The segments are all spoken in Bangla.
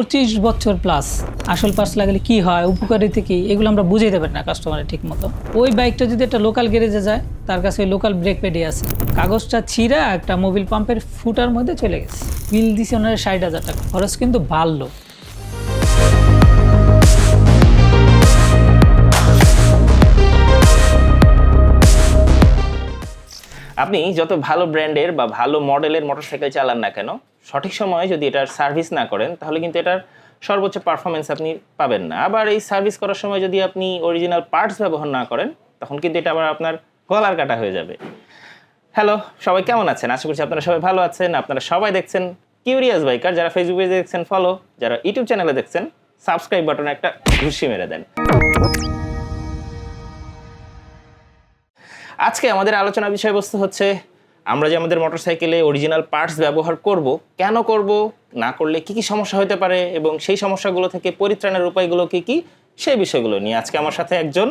পঁচিশ বছর প্লাস আসল পার্টস লাগালে কি হয়, উপকারিতা কি, এগুলো আমরা বুঝে দেবেন না কাস্টমারের ঠিক মতো ওই বাইকটা যদি একটা লোকাল গ্যারেজে যায়, তার কাছে ওই লোকাল ব্রেক প্যাডে আছে। কাগজটা ছিঁড়া একটা মোবিল পাম্পের ফুটার মধ্যে চলে গেছে। বিল দিছে ওনার ষাট হাজার টাকা। খরচ কিন্তু বাড়লো আপনি যত ভালো ব্র্যান্ডের বা ভালো মডেলের মোটরসাইকেল চালান না কেন, সঠিক সময়ে যদি এটার সার্ভিস না করেন, তাহলে কিন্তু এটার সর্বোচ্চ পারফরমেন্স আপনি পাবেন না। আবার এই সার্ভিস করার সময় যদি আপনি অরিজিনাল পার্টস ব্যবহার না করেন, তখন কিন্তু এটা আবার আপনার গলার কাটা হয়ে যাবে। হ্যালো সবাই কেমন আছেন? আশা করছি আপনারা সবাই ভালো আছেন। আপনারা সবাই দেখছেন কিউরিয়াস বাইকার যারা ফেসবুকে দেখছেন ফলো যারা ইউটিউব চ্যানেলে দেখছেন সাবস্ক্রাইব বাটনে একটা ঘুষি মেরে দেন। আজকে আমাদের আলোচনা বিষয়বস্তু হচ্ছে আমরা যে আমাদের মোটরসাইকেলে অরিজিনাল পার্টস ব্যবহার করব কেন করব না করলে কি কি সমস্যা হতে পারে এবং সেই সমস্যাগুলো থেকে পরিত্রাণের উপায়গুলো কি কি সেই বিষয়গুলো নিয়ে আজকে আমার সাথে একজন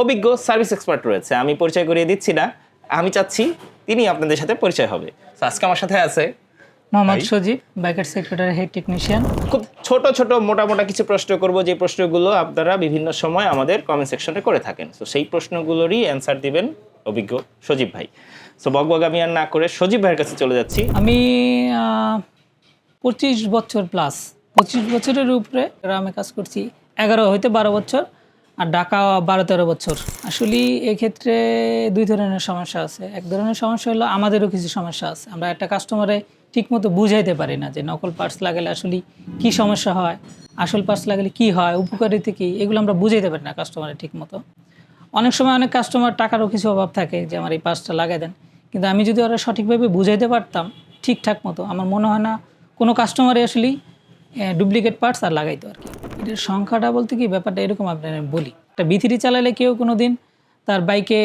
অভিজ্ঞ সার্ভিস এক্সপার্ট রয়েছে। আমি পরিচয় করিয়ে দিচ্ছি না আমি চাচ্ছি তিনি আপনাদের সাথে পরিচয় হবে। আজকে আমার সাথে আছে Mohammad Sajib biker secretary head technician খুব ছোট ছোট মোটা মোটা কিছু প্রশ্ন করব। যে প্রশ্নগুলো আপনারা বিভিন্ন সময় আমাদের কমেন্ট সেকশনে করে থাকেন। তো সেই প্রশ্নগুলোরই অ্যান্সার দিবেন অভিজ্ঞ সজীব ভাই। সো বকবক আমি আর না করে সজীব ভাইয়ের কাছে চলে যাচ্ছি। আমি পঁচিশ বছর প্লাস পঁচিশ বছরের উপরে গ্রামে কাজ করছি। এগারো হইতে বারো বছর আর ঢাকা বারো তেরো বছর। আসলে এক্ষেত্রে দুই ধরনের সমস্যা আছে। এক ধরনের সমস্যা হলো আমাদেরও কিছু সমস্যা আছে। আমরা একটা কাস্টমারে ঠিকমতো বুঝাইতে পারি না যে নকল পার্টস লাগালে আসলে কি সমস্যা হয়, আসল পার্টস লাগালে কি হয়, উপকারিতা কি, এগুলো আমরা বুঝাইতে পারি না কাস্টমারের ঠিকমতো। অনেক সময় অনেক কাস্টমার টাকারও কিছু অভাব থাকে যে আমার এই পার্টসটা লাগাই দেন। কিন্তু আমি যদি ওরা সঠিকভাবে বুঝাইতে পারতাম, ঠিকঠাক মতো, আমার মনে হয় না কোনো কাস্টমারই আসলেই ডুপ্লিকেট পার্টস আর লাগাইতো আর কি। এটার সংখ্যাটা বলতে কি, ব্যাপারটা এরকম আপনার বলি। একটা বিথিরি চালালে কেউ কোনো দিন তার বাইকে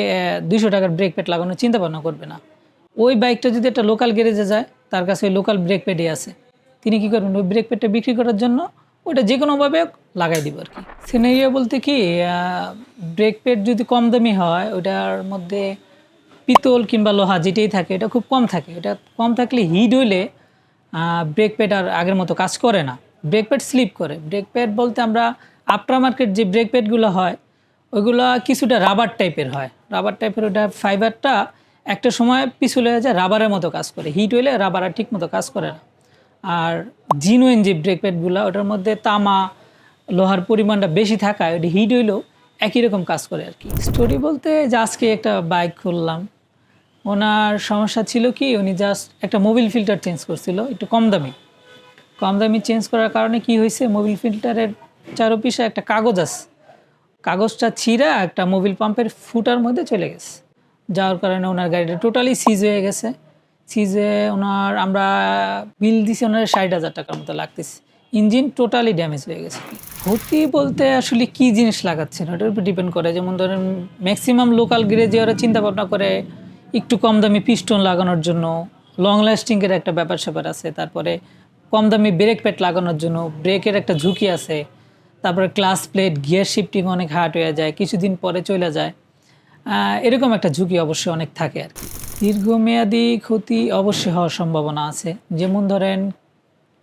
দুইশো টাকার ব্রেক প্যাড লাগানোর চিন্তা ভাবনা করবে না। ওই বাইকটা যদি একটা লোকাল গ্যারেজে যায়, তার কাছে ওই লোকাল ব্রেক প্যাডই আছে। তিনি কী করবেন? ওই ব্রেক প্যাডটা বিক্রি করার জন্য ওটা যে কোনোভাবে লাগাই দিব আর কি। সিনারিও বলতে কি ব্রেক প্যাড যদি কম দামি হয়, ওটার মধ্যে পিতল কিংবা লোহা যেটাই থাকে, এটা খুব কম থাকে। এটা কম থাকলে হিট হইলে ব্রেক প্যাড আর আগের মতো কাজ করে না। ব্রেক প্যাড স্লিপ করে। ব্রেক প্যাড বলতে আমরা আফটার মার্কেট যে ব্রেক প্যাডগুলো হয়, ওইগুলো কিছুটা রাবার টাইপের হয়। রাবার টাইপের ওটা ফাইবারটা একটা সময় পিছলে যায় রাবারের মতো কাজ করে। হিট হইলে রাবার আর ঠিক মতো কাজ করে না। আর জিনুইন যে ব্রেক প্যাডগুলো ওটার মধ্যে তামা, লোহার পরিমাণটা বেশি থাকায় ওটা হিট হইলেও একই রকম কাজ করে আর কি। স্টোরি বলতে যে আজকে একটা বাইক খুললাম। ওনার সমস্যা ছিল কি, উনি জাস্ট একটা মোবিল ফিল্টার চেঞ্জ করছিল, একটু কম দামি। কম দামি চেঞ্জ করার কারণে কি হয়েছে মোবিল ফিল্টারের চারোপিসে একটা কাগজ আছে। কাগজটা ছিঁড়া একটা মোবিল পাম্পের ফুটার মধ্যে চলে গেছে। যাওয়ার কারণে ওনার গাড়িটা টোটালি সিজ হয়ে গেছে। সিজে ওনার আমরা বিল দিছি ওনার ষাট হাজার টাকার মতো লাগতেছে। ইঞ্জিন টোটালি ড্যামেজ হয়ে গেছে। ক্ষতি বলতে আসলে কি জিনিস লাগাচ্ছেন? ওটার উপর ডিপেন্ড করে। যেমন ধরেন ম্যাক্সিমাম লোকাল গ্যারেজে ওরা চিন্তা ভাবনা করে একটু কম দামি পিস্টন লাগানোর জন্য লং লাস্টিংয়ের একটা ব্যাপার স্যাপার আছে, তারপরে কম দামি ব্রেক প্যাড লাগানোর জন্য ব্রেকের একটা ঝুঁকি আছে, তারপরে ক্লাস প্লেট গিয়ার শিফটিং অনেক হার্ড হয়ে যায়, কিছুদিন পরে চলে যায়। এরকম একটা ঝুঁকি অবশ্যই অনেক থাকে আর কি। দীর্ঘমেয়াদী ক্ষতি অবশ্যই হওয়ার সম্ভাবনা আছে। যেমন ধরেন,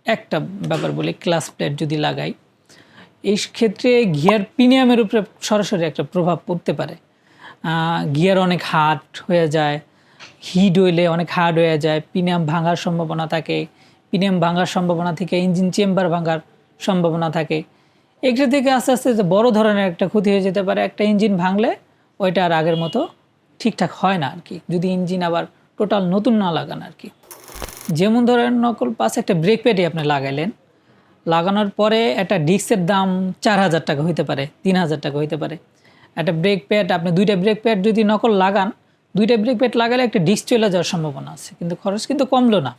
একটা ব্যাপার বলি, ক্লাস প্লেট যদি লাগাই, এই ক্ষেত্রে গিয়ার প্রিমিয়ামের উপরে সরাসরি একটা প্রভাব পড়তে পারে। গিয়ার অনেক হার্ড হয়ে যায়, হিট হইলে অনেক হার্ড হয়ে যায়, প্রিমিয়াম ভাঙার সম্ভাবনা থাকে, প্রিমিয়াম ভাঙার সম্ভাবনা থেকে ইঞ্জিন চেম্বার ভাঙার সম্ভাবনা থাকে। এগুলো থেকে আস্তে আস্তে বড় ধরনের একটা ক্ষতি হয়ে যেতে পারে, একটা ইঞ্জিন ভাঙলে ওইটা আর আগের মতো ঠিকঠাক হয় না আর কি যদি ইঞ্জিন আবার টোটাল নতুন না লাগান আর কি যেমন ধরেন, নকল পাশে একটা ব্রেক প্যাডই আপনি লাগাইলেন। লাগানোর পরে একটা ডিস্কের দাম চার হাজার টাকা হইতে পারে, তিন হাজার টাকা হইতে পারে। একটা ব্রেক প্যাড আপনি দুইটা ব্রেক প্যাড যদি নকল লাগান, দুইটা ব্রেক প্যাড লাগালে একটা ডিস্ক চলে যাওয়ার সম্ভাবনা আছে। কিন্তু খরচ কিন্তু কমলো না।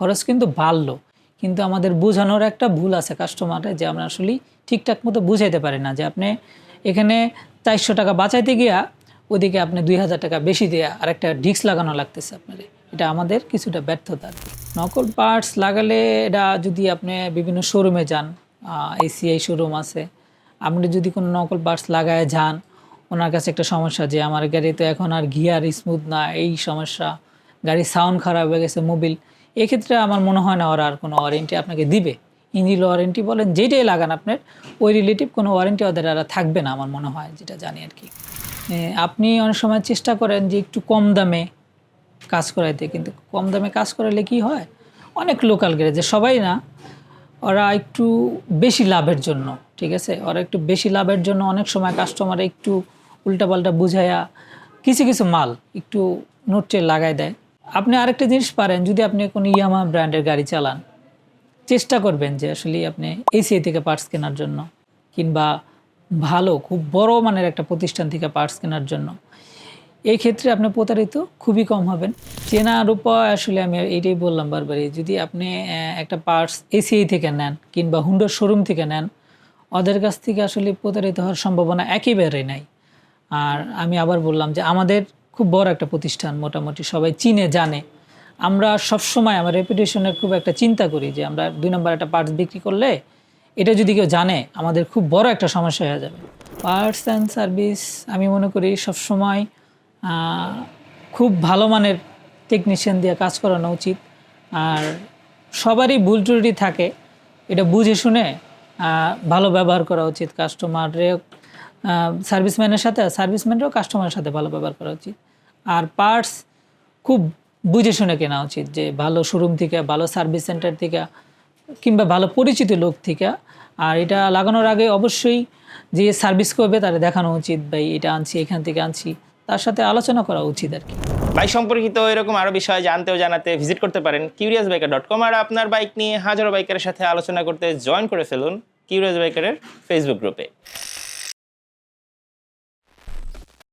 খরচ কিন্তু বাড়লো। কিন্তু আমাদের বোঝানোর একটা ভুল আছে কাস্টমারে যে আমরা আসলে ঠিকঠাক মতো বুঝাইতে পারি না। যে আপনি এখানে চারশো টাকা বাঁচাইতে গিয়া ওদিকে আপনি দুই হাজার টাকা বেশি দেয়া আর একটা ডিস্ক লাগানো লাগতেছে আপনার। এটা আমাদের কিছুটা ব্যর্থতা। নকল পার্টস লাগালে এটা যদি আপনি বিভিন্ন শোরুমে যান এসিআই শোরুম আছে, আপনি যদি কোনো নকল পার্টস লাগায় যান, ওনার কাছে একটা সমস্যা যে আমার গাড়ি তো এখন আর গিয়ার স্মুথ না, এই সমস্যা, গাড়ির সাউন্ড খারাপ হয়ে গেছে, মোবিল, এক্ষেত্রে আমার মনে হয় না ওরা আর কোনো ওয়ারেন্টি আপনাকে দিবে। ইঞ্জিন ওয়ারেন্টি বলেন যেটাই লাগান আপনার, ওই রিলেটিভ কোনো ওয়ারেন্টি ওদের আর থাকবে না, আমার মনে হয়, যেটা জানি আর কি। আপনি অনেক সময় চেষ্টা করেন যে একটু কম দামে কাজ করাইতে, কিন্তু কম দামে কাজ করালে কি হয়? অনেক লোকাল গ্যারেজে সবাই না, ওরা একটু বেশি লাভের জন্য, ঠিক আছে? ওরা একটু বেশি লাভের জন্য অনেক সময় কাস্টমার একটু উল্টাপাল্টা বুঝাইয়া কিছু কিছু মাল একটু নোটে লাগাই দেয়। আপনি আরেকটা জিনিস পারেন, যদি আপনি কোনো ইয়ামা ব্র্যান্ডের গাড়ি চালান, চেষ্টা করবেন যে আসলে আপনি এসিআই থেকে পার্টস কেনার জন্য, কিংবা ভালো, খুব বড় মানের একটা প্রতিষ্ঠান থেকে পার্টস কেনার জন্য। এই ক্ষেত্রে আপনি প্রতারিত, খুবই কম হবেন। চেনার উপায় আসলে আমি এটাই বললাম বারবারই যদি আপনি একটা পার্টস এসিআই থেকে নেন কিংবা হুন্ডোর শোরুম থেকে নেন, ওদের কাছ থেকে আসলে প্রতারিত হওয়ার সম্ভাবনা একেবারেই নাই। আর আমি আবার বললাম যে আমাদের খুব বড় একটা প্রতিষ্ঠান, মোটামুটি সবাই চিনে, জানে। আমরা সবসময় আমার রেপুটেশনের খুব একটা চিন্তা করি যে আমরা দুই নম্বর একটা পার্টস বিক্রি করলে এটা যদি কেউ জানে, আমাদের খুব বড় একটা সমস্যা হয়ে যাবে। পার্টস অ্যান্ড সার্ভিস আমি মনে করি সবসময় খুব ভালো মানের টেকনিশিয়ান দিয়ে কাজ করানো উচিত। আর সবারই ভুল ত্রুটি থাকে, এটা বুঝে শুনে ভালো ব্যবহার করা উচিত কাস্টমারের সার্ভিসম্যানের সাথে সার্ভিসম্যানেরও কাস্টমারের সাথে ভালো ব্যবহার করা উচিত। আর পার্টস খুব বুঝে শুনে কেনা উচিত যে ভালো শোরুম থেকে, ভালো সার্ভিস সেন্টার থেকে কিংবা ভালো পরিচিত লোক থেকে, আর এটা লাগানোর আগে অবশ্যই যে সার্ভিস করবে তারা দেখানো উচিত, ভাই, এটা আনছি, এখান থেকে আনছি। তার সাথে আলোচনা করা উচিত আর কি। বাইক সম্পর্কিত এরকম আরও বিষয় জানতে ও জানাতে ভিজিট করতে পারেন কিউরিয়াস বাইকার ডট কম আর আপনার বাইক নিয়ে হাজারো বাইকারের সাথে আলোচনা করতে জয়েন করে ফেলুন কিউরিয়াস বাইকারের ফেসবুক গ্রুপে